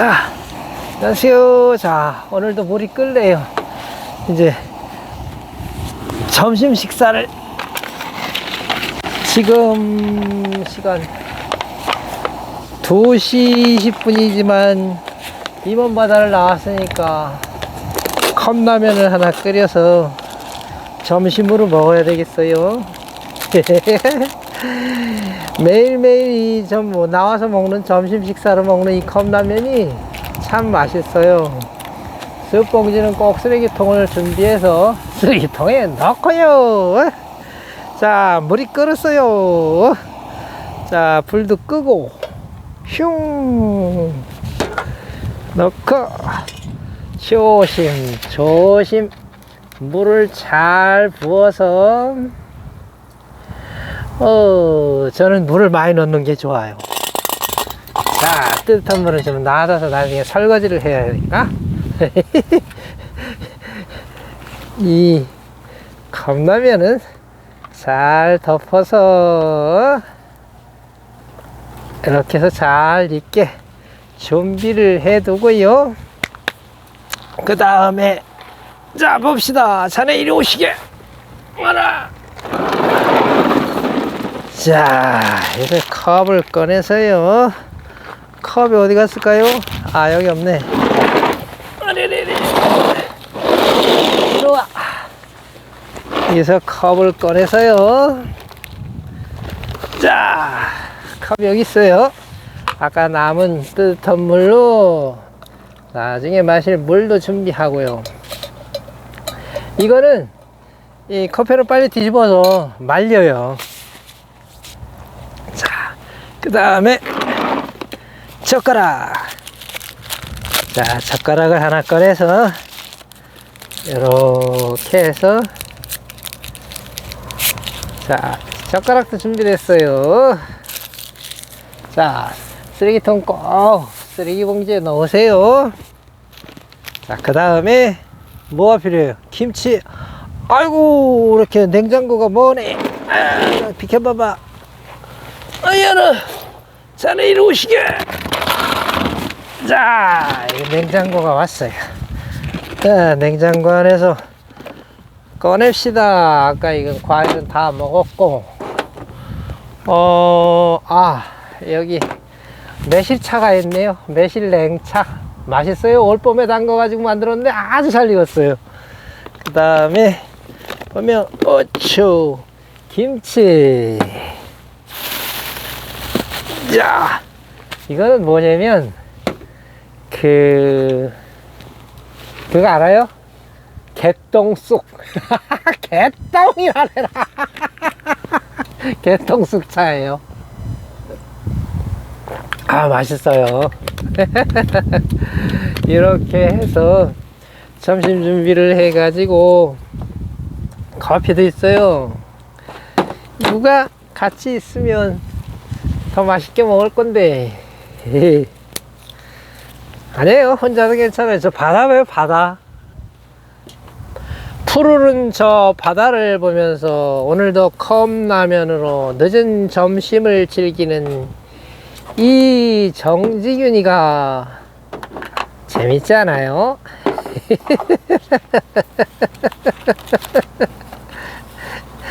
자, 안녕하세요. 자, 오늘도 물이 끓네요. 이제 점심 식사를 지금 시간 2시 20분이지만 임원 바다를 나왔으니까 컵라면을 하나 끓여서 점심으로 먹어야 되겠어요. 매일매일 이좀뭐 나와서 먹는 점심 식사로 먹는 이 컵라면이 참 맛있어요. 습봉지는 꼭 쓰레기통을 준비해서 쓰레기통에 넣고요. 자, 물이 끓었어요. 자, 불도 끄고 슝 넣고 조심 조심 물을 잘 부어서 어 저는 물을 많이 넣는 게 좋아요. 자 뜨뜻한 물을 좀 놔둬서 나중에 설거지를 해야 되니까. 이 컵라면은 잘 덮어서 이렇게 해서 잘 익게 준비를 해 두고요. 그 다음에 자 봅시다. 자네 이리 오시게. 와라 자 이제 컵을 꺼내서요. 컵이 어디 갔을까요? 아 여기 없네. 아리리리. 이리 와. 여기서 컵을 꺼내서요. 자 컵 여기 있어요. 아까 남은 뜨뜻한 물로 나중에 마실 물도 준비하고요. 이거는 이 커피를 빨리 뒤집어서 말려요. 자 그 다음에 젓가락. 자 젓가락을 하나 꺼내서 이렇게 해서 자 젓가락도 준비됐어요. 자 쓰레기통 꼭 쓰레기 봉지에 넣으세요. 자 그 다음에 뭐가 필요해요? 김치. 아이고 이렇게 냉장고가 뭐네. 아, 비켜봐봐 아야라 자네 이리 오시게. 자이 냉장고가 왔어요. 자 냉장고 안에서 꺼냅시다. 아까 이건 과일은 다 먹었고. 어 아 여기 매실차가 있네요. 매실 냉차. 맛있어요. 올 봄에 담궈 가지고 만들었는데 아주 잘 익었어요. 그 다음에 보면 어초 김치 자 이거는 뭐냐면 그 그거 알아요? 개똥 쑥. 개똥이라래라. 개똥 쑥 차예요. 아 맛있어요. 이렇게 해서 점심 준비를 해 가지고 커피도 있어요. 누가 같이 있으면 더 맛있게 먹을 건데. 아니에요. 혼자도 괜찮아요. 저 바다 봐요 바다. 푸르른 저 바다를 보면서 오늘도 컵라면으로 늦은 점심을 즐기는 이 정지균이가 재밌지 않아요?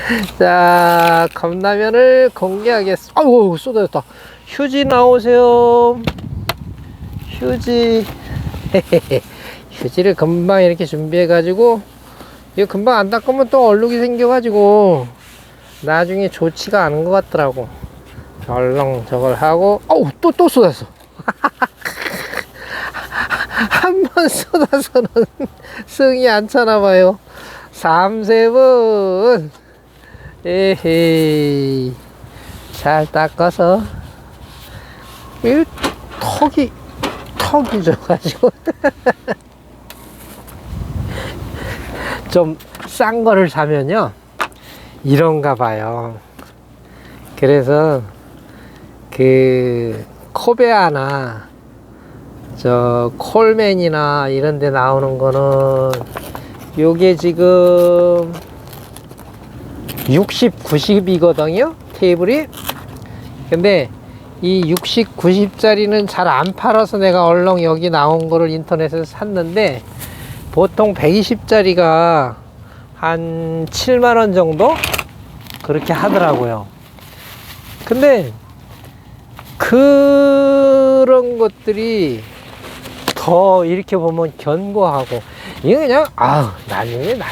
자, 컵라면을 공개하겠습니다. 아이고, 쏟아졌다. 휴지 나오세요. 휴지. 휴지를 금방 이렇게 준비해가지고, 이거 금방 안 닦으면 또 얼룩이 생겨가지고, 나중에 좋지가 않은 것 같더라고. 얼렁 저걸 하고, 어우, 또, 또 쏟았어. 한 번 쏟아서는 승이 안 차나봐요. 3, 세번 에헤이. 잘 닦아서. 이 턱이, 턱이 져가지고. 좀 싼 거를 사면요. 이런가 봐요. 그래서 그 코베아나 저 콜맨이나 이런 데 나오는 거는 요게 지금 60, 90이거든요 테이블이 근데 이 60, 90짜리는 잘 안 팔아서 내가 얼렁 여기 나온 거를 인터넷에서 샀는데 보통 120짜리가 한 7만원 정도? 그렇게 하더라고요. 근데 그런 것들이 더 이렇게 보면 견고하고 이거 그냥 아우 나중에 나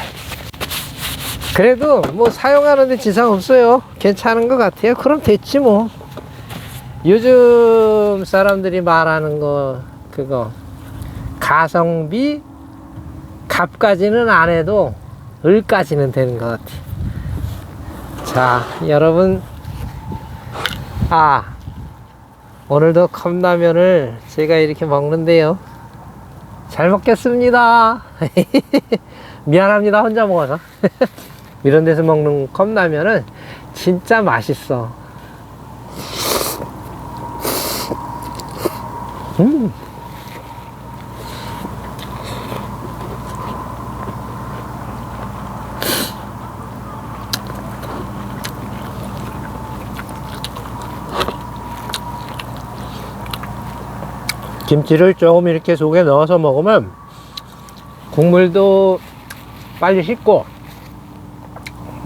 그래도 뭐 사용하는데 지장 없어요. 괜찮은 것 같아요. 그럼 됐지 뭐. 요즘 사람들이 말하는 거 그거. 가성비? 값까지는 안 해도 을까지는 되는 것 같아. 자 여러분. 아 오늘도 컵라면을 제가 이렇게 먹는데요. 잘 먹겠습니다. 미안합니다. 혼자 먹어서 이런 데서 먹는 컵라면은 진짜 맛있어 음. 김치를 조금 이렇게 속에 넣어서 먹으면 국물도 빨리 식고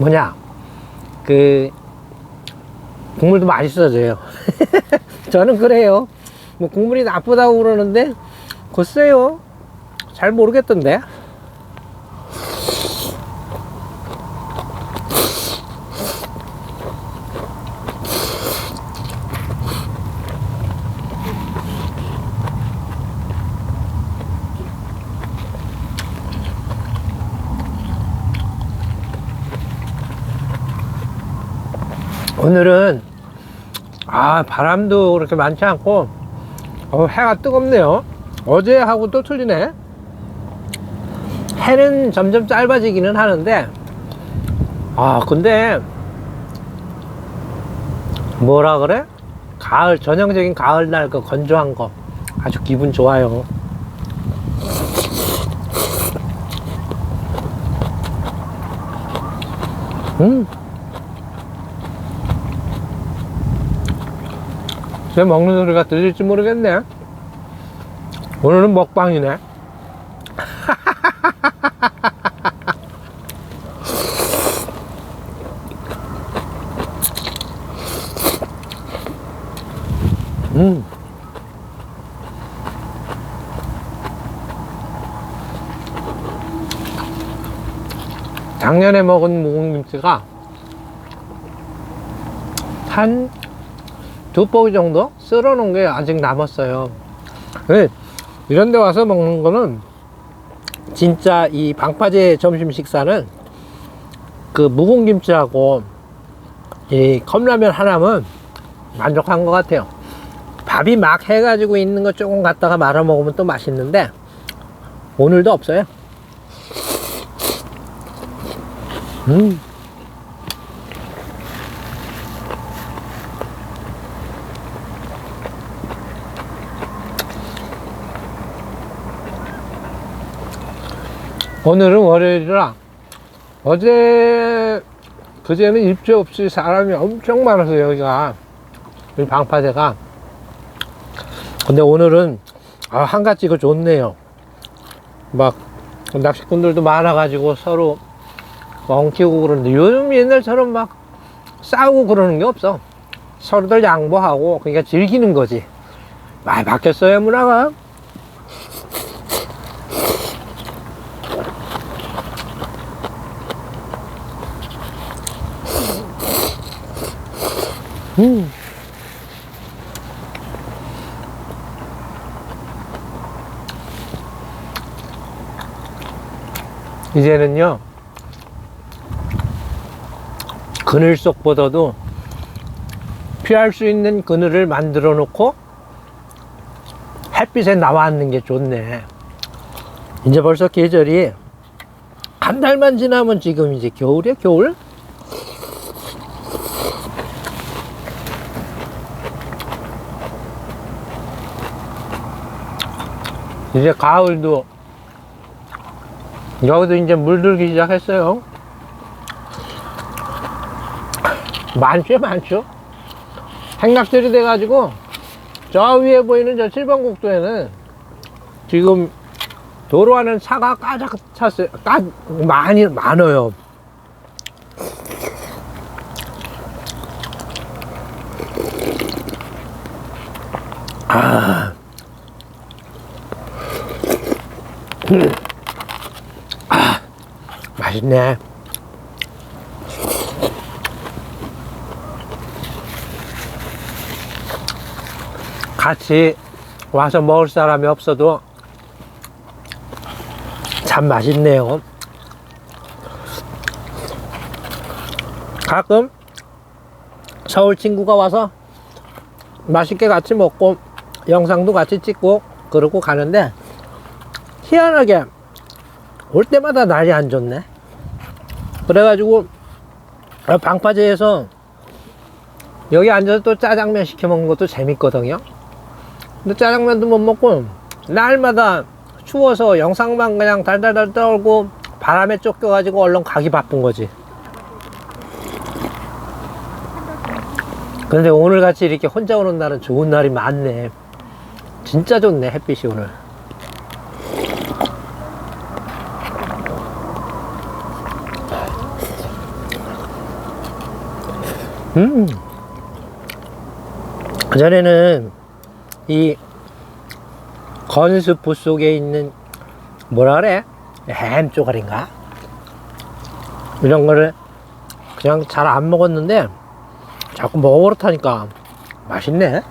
뭐냐? 그 국물도 맛있어져요. 저는 그래요. 뭐 국물이 나쁘다고 그러는데 글쎄요. 잘 모르겠던데 오늘은 아 바람도 그렇게 많지 않고 어, 해가 뜨겁네요. 어제하고 또 틀리네. 해는 점점 짧아지기는 하는데 아 근데 뭐라 그래? 가을 전형적인 가을날 그 건조한 거 아주 기분 좋아요. 음 제 먹는 소리가 들릴지 모르겠네. 오늘은 먹방이네. 음. 작년에 먹은 묵은김치가 한 두 포기 정도 썰어 놓은 게 아직 남았어요. 네, 이런 데 와서 먹는 거는 진짜 이 방파제 점심 식사는 그 묵은 김치하고 이 컵라면 하나면 만족한 것 같아요. 밥이 막 해가지고 있는 거 조금 갖다가 말아 먹으면 또 맛있는데 오늘도 없어요. 음. 오늘은 월요일이라 어제 그제는 입주 없이 사람이 엄청 많아서 여기가 이 방파제가. 근데 오늘은 아, 한가지가 좋네요. 막 낚시꾼들도 많아가지고 서로 엉키고 그러는데 요즘 옛날처럼 막 싸우고 그러는 게 없어. 서로들 양보하고 그러니까 즐기는 거지. 많이 바뀌었어요 문화가 음. 이제는요 그늘 속보다도 피할 수 있는 그늘을 만들어 놓고 햇빛에 나와 있는 게 좋네 이제 벌써 계절이 한 달만 지나면 지금 이제 겨울이야 겨울 이제 가을도 여기도 이제 물들기 시작했어요. 많죠, 많죠. 행락들이 돼가지고 저 위에 보이는 저 7번 국도에는 지금 도로하는 차가 까작 찼어요. 까 많이 많아요. 아, 맛있네. 같이 와서 먹을 사람이 없어도 참 맛있네요. 가끔 서울 친구가 와서 맛있게 같이 먹고 영상도 같이 찍고 그러고 가는데 희한하게 올 때마다 날이 안 좋네. 그래가지고 방파제에서 여기 앉아서 또 짜장면 시켜 먹는 것도 재밌거든요. 근데 짜장면도 못 먹고 날마다 추워서 영상만 그냥 달달달 떨고 바람에 쫓겨가지고 얼른 가기 바쁜 거지. 근데 오늘 같이 이렇게 혼자 오는 날은 좋은 날이 많네. 진짜 좋네, 햇빛이 오늘. 음. 전에는 이 건수프 속에 있는 뭐라 그래? 햄 쪼가리인가? 이런 거를 그냥 잘 안 먹었는데 자꾸 먹어버릇하니까 맛있네.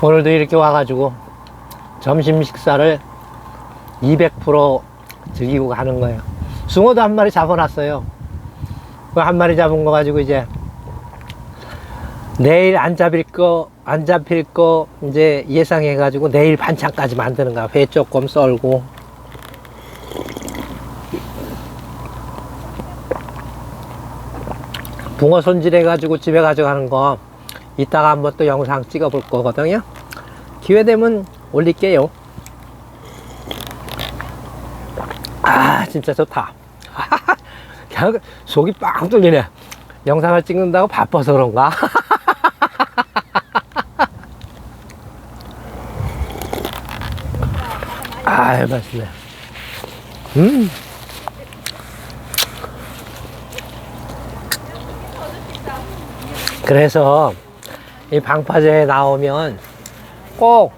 오늘도 이렇게 와가지고 점심 식사를 200% 즐기고 가는 거예요. 숭어도 한 마리 잡아놨어요. 그 한 마리 잡은 거 가지고 이제 내일 안 잡힐 거, 안 잡힐 거 이제 예상해가지고 내일 반찬까지 만드는 거야. 회 조금 썰고. 붕어 손질해가지고 집에 가져가는 거 이따가 한번 또 영상 찍어 볼 거거든요. 기회 되면 올릴게요. 아, 진짜 좋다. 그냥 속이 빵 뚫리네. 영상을 찍는다고 바빠서 그런가? 아, 맛있네. 음. 그래서 이 방파제에 나오면 꼭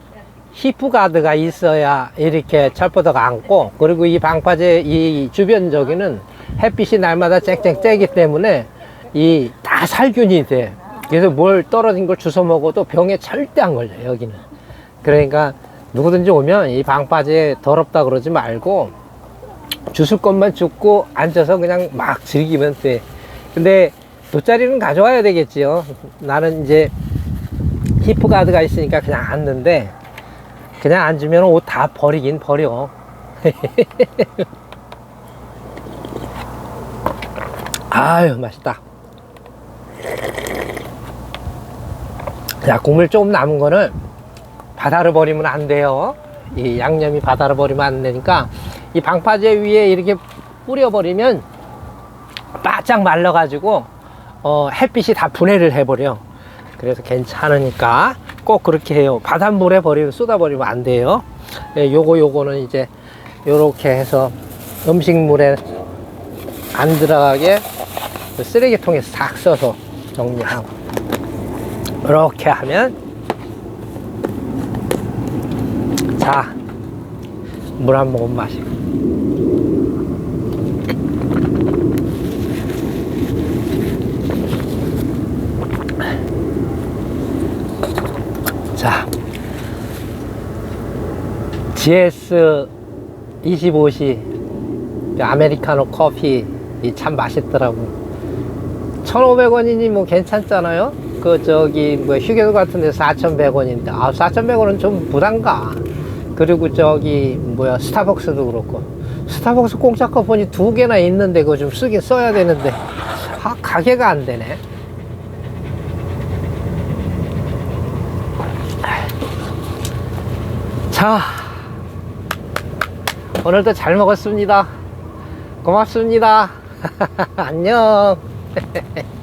히프가드가 있어야 이렇게 철포도가 앉고 그리고 이 방파제 이 주변 저기는 햇빛이 날마다 쨍쨍 쬐기 때문에 이 다 살균이 돼. 그래서 뭘 떨어진 걸 주워 먹어도 병에 절대 안 걸려 요 여기는. 그러니까 누구든지 오면 이 방파제 더럽다 그러지 말고 주술 것만 줍고 앉아서 그냥 막 즐기면 돼. 근데 돗자리는 가져와야 되겠지요. 나는 이제 히프 가드가 있으니까 그냥 앉는데 그냥 앉으면 옷 다 버리긴 버려. 아유 맛있다. 자 국물 조금 남은 거는 바다로 버리면 안 돼요. 이 양념이 바다로 버리면 안 되니까 이 방파제 위에 이렇게 뿌려 버리면 바짝 말라 가지고 어, 햇빛이 다 분해를 해버려 그래서 괜찮으니까 꼭 그렇게 해요. 바닷물에 버리면 쏟아버리면 안 돼요. 예, 요거 요거는 이제 요렇게 해서 음식물에 안 들어가게 그 쓰레기통에 싹 써서 정리하고. 이렇게 하면 자 물 한 모금 마시고 GS 25시 아메리카노 커피 이참 맛있더라고 1,500원이니 뭐 괜찮잖아요? 그 저기 뭐 휴게소 같은 데 4,100원인데 아 4,100원은 좀 부담가. 그리고 저기 뭐야 스타벅스도 그렇고. 스타벅스 공짜 쿠폰이 두 개나 있는데 그거 좀 쓰긴 써야 되는데 아 가게가 안 되네. 자, 오늘도 잘 먹었습니다. 고맙습니다. 안녕.